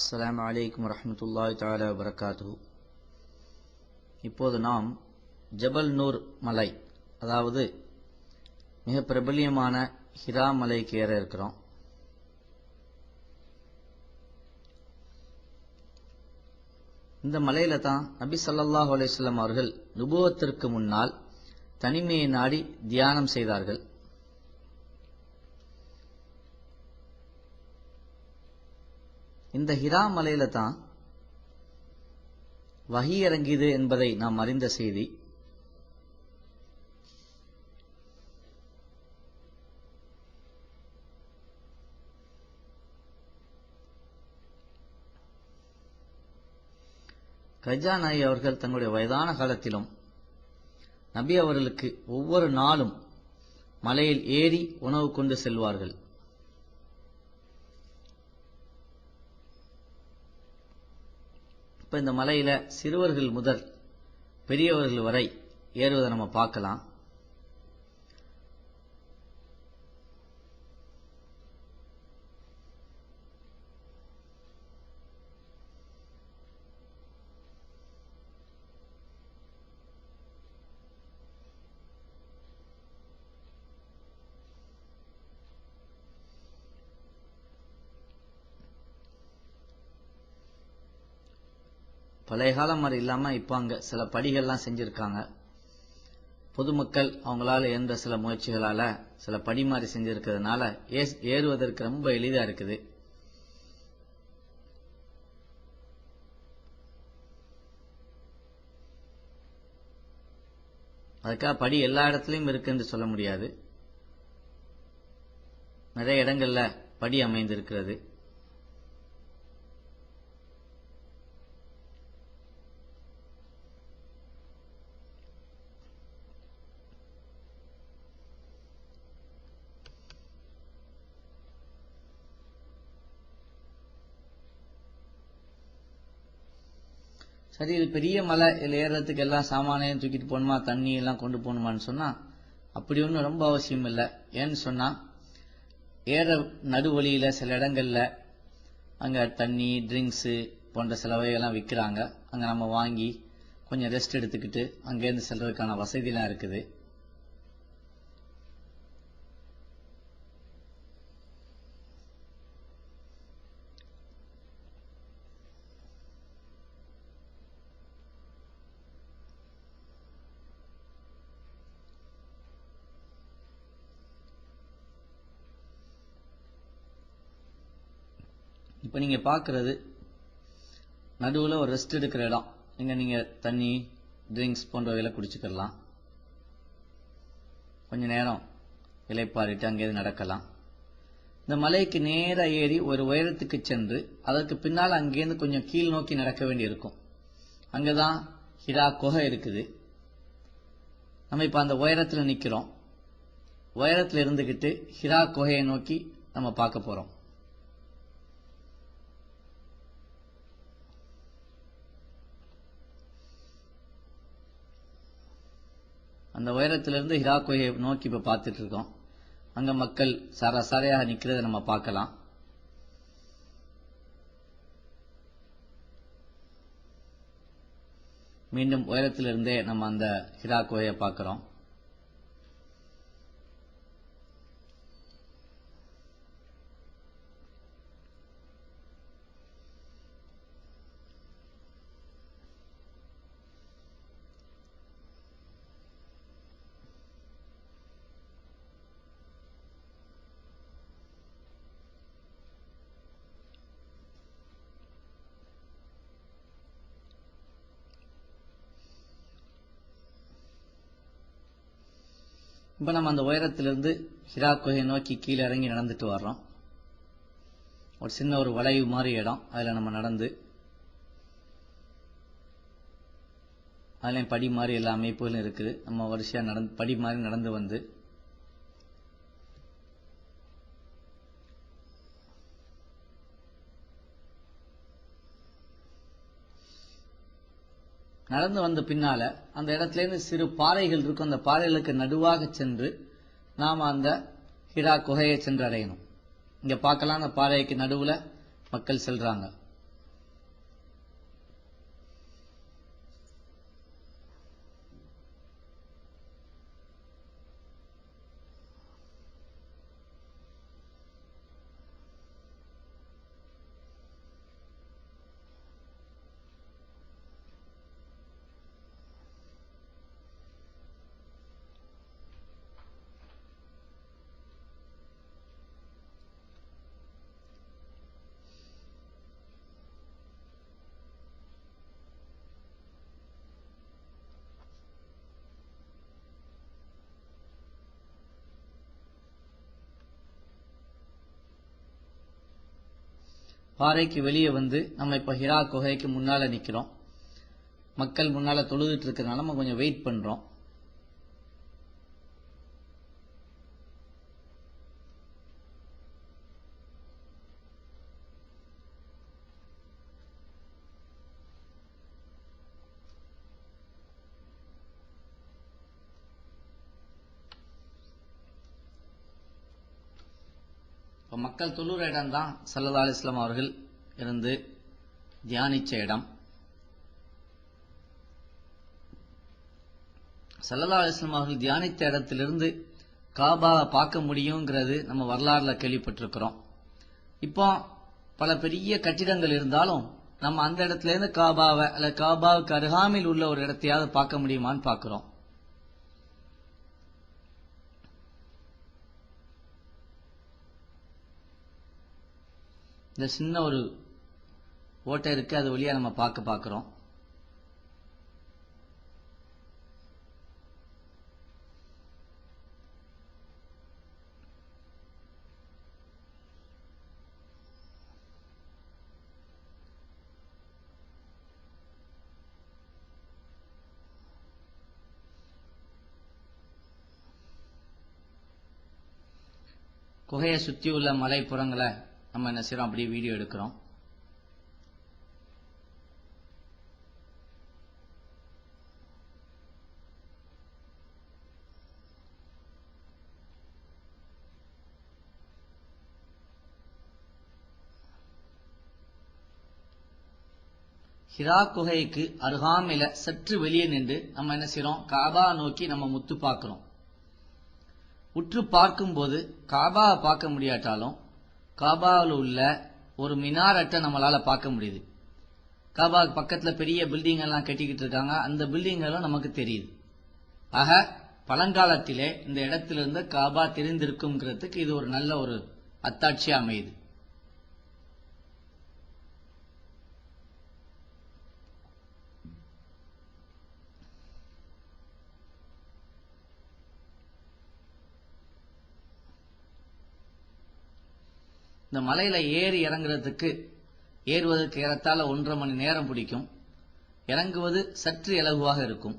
அஸ்லாம் அலைக்கும் வரஹ்மத்துல்லாஹி தாலா வரகாத்து இப்போது நாம் ஜபல் நூர் மலை அதாவது மிக பிரபல்யமான ஹிரா மலைக்கு ஏற இருக்கிறோம். இந்த மலையில தான் நபி ஸல்லல்லாஹு அலைஹி அவர்கள் நுபுவத்திற்கு முன்னால் தனிமையை நாடி தியானம் செய்தார்கள். இந்த ஹிரா மலையில தான் வகி இறங்கியது என்பதை நாம் அறிந்த செய்தி. கஜா நாய் அவர்கள் தங்களுடைய வயதான காலத்திலும் நபி அவர்களுக்கு ஒவ்வொரு நாளும் மலையில் ஏறி உணவு கொண்டு செல்வார்கள். இப்ப இந்த மலையில சிறுவர்கள் முதல் பெரியவர்கள் வரை ஏறுவதை நம்ம பார்க்கலாம். பழைய காலம் மாதிரி இல்லாம இப்ப அங்க சில படிகள்லாம் செஞ்சிருக்காங்க. பொதுமக்கள் அவங்களால எந்த சில முயற்சிகளால சில படி மாதிரி செஞ்சிருக்கிறதுனால ஏஸ்- ஏறுவதற்கு ரொம்ப எளிதா இருக்குது. அதுக்காக படி எல்லா இடத்துலயும் இருக்குன்னு சொல்ல முடியாது. நிறைய இடங்கள்ல படி அமைந்திருக்கிறது. சரி இது பெரிய மலை இதில் ஏறுறதுக்கு எல்லாம் சாமானையும் தூக்கிட்டு போகணுமா தண்ணி எல்லாம் கொண்டு போகணுமான்னு சொன்னா அப்படி ஒன்றும் ரொம்ப அவசியம் இல்லை. ஏன்னு சொன்னா ஏற நடுவழியில சில இடங்கள்ல அங்க தண்ணி ட்ரிங்க்ஸு போன்ற சில வகைகள்லாம் விற்கிறாங்க அங்க நம்ம வாங்கி கொஞ்சம் ரெஸ்ட் எடுத்துக்கிட்டு அங்கேருந்து செல்றதுக்கான வசதிலாம் இருக்குது. இப்போ நீங்க பார்க்குறது நடுவுல ஒரு ரெஸ்ட் எடுக்கிற இடம். இங்க நீங்க தண்ணி ட்ரிங்க்ஸ் போன்றவைகளை குடிச்சுக்கலாம் கொஞ்ச நேரம் இலைப்பாரிட்டு அங்கேயிருந்து நடக்கலாம். இந்த மலைக்கு நேராக ஏறி ஒரு உயரத்துக்கு சென்று அதற்கு பின்னால் அங்கேருந்து கொஞ்சம் கீழ் நோக்கி நடக்க வேண்டி இருக்கும் அங்கதான் ஹிரா குகை இருக்குது. நம்ம இப்ப அந்த உயரத்துல நிக்கிறோம். உயரத்துல இருந்துகிட்டு ஹிரா குகையை நோக்கி நம்ம பார்க்க போறோம். அந்த உயரத்திலிருந்து ஹிரா குகையை நோக்கி இப்ப பார்த்துட்டு இருக்கோம். அங்க மக்கள் சரசரையாக நிற்கிறத நம்ம பார்க்கலாம். மீண்டும் உயரத்திலிருந்தே நம்ம அந்த ஹிரா குகையை பார்க்கிறோம். இப்ப நம்ம அந்த உயரத்திலிருந்து ஹிரா குகையை நோக்கி கீழே இறங்கி நடந்துட்டு வர்றோம். ஒரு சின்ன ஒரு வளைவு மாதிரி இடம். அதுல நம்ம நடந்து அதுலயும் படி மாதிரி எல்லா அமைப்புகளும் இருக்குது. நம்ம வரிசையா நடந்து படி மாதிரி நடந்து வந்து நடந்து வந்த பின்னால அந்த இடத்துல இருந்து சிறு பாறைகள் இருக்கும். அந்த பாறைகளுக்கு நடுவாக சென்று நாம அந்த ஹிரா குகையை சென்று அடையணும் இங்க பார்க்கலாம் அந்த பாறைக்கு நடுவுல மக்கள் செல்றாங்க. பாறைக்கு வெளியே வந்து நம்ம இப்போ ஹிரா குகைக்கு முன்னால் நிற்கிறோம் மக்கள் முன்னால் தொழுதுட்டு இருக்கிறதுனால நம்ம கொஞ்சம் வெயிட் பண்ணுறோம் இப்ப மக்கள் தொழுற இடம் தான் சல்லா அலிஸ்லாம் அவர்கள் இருந்து தியானிச்ச இடம். சல்லல்லா அலிஸ்லாம் அவர்கள் தியானித்த இடத்திலிருந்து காபாவை பார்க்க முடியுங்கிறது நம்ம வரலாறுல கேள்விப்பட்டிருக்கிறோம். இப்போ பல பெரிய கட்டிடங்கள் இருந்தாலும் நம்ம அந்த இடத்துல இருந்து காபாவை அல்ல காபாவுக்கு அருகாமையில் உள்ள ஒரு இடத்தையாவது பார்க்க முடியுமான்னு பார்க்கிறோம். இந்த சின்ன ஒரு ஓட்டை இருக்கு அது வழியா நம்ம பார்க்க பார்க்கிறோம். குகையை சுற்றியுள்ள உள்ள மலைப்புறங்களை நம்ம என்ன செய்யறோம் அப்படியே வீடியோ எடுக்கிறோம். ஹிரா குகைக்கு அருகாமையில சற்று வெளியே நின்று நம்ம என்ன செய்யறோம் காபா நோக்கி நம்ம முத்து பார்க்கிறோம். உற்று பார்க்கும்போது காபாவை பார்க்க முடியாட்டாலும் காபாவில் உள்ள ஒரு மினாரட்டை நம்மளால பார்க்க முடியுது. காபா பக்கத்தில் பெரிய பில்டிங் எல்லாம் கட்டிக்கிட்டு இருக்காங்க. அந்த பில்டிங்கெல்லாம் நமக்கு தெரியுது. ஆக பழங்காலத்திலே இந்த இடத்திலிருந்து காபா தெரிந்திருக்குங்கிறதுக்கு இது ஒரு நல்ல ஒரு அத்தாட்சி அமையுது. இந்த மலையில ஏறி இறங்குறதுக்கு ஏறுவதற்கு ஏறத்தாழ ஒன்றரை மணி நேரம் பிடிக்கும். இறங்குவது சற்று இலகுவாக இருக்கும்.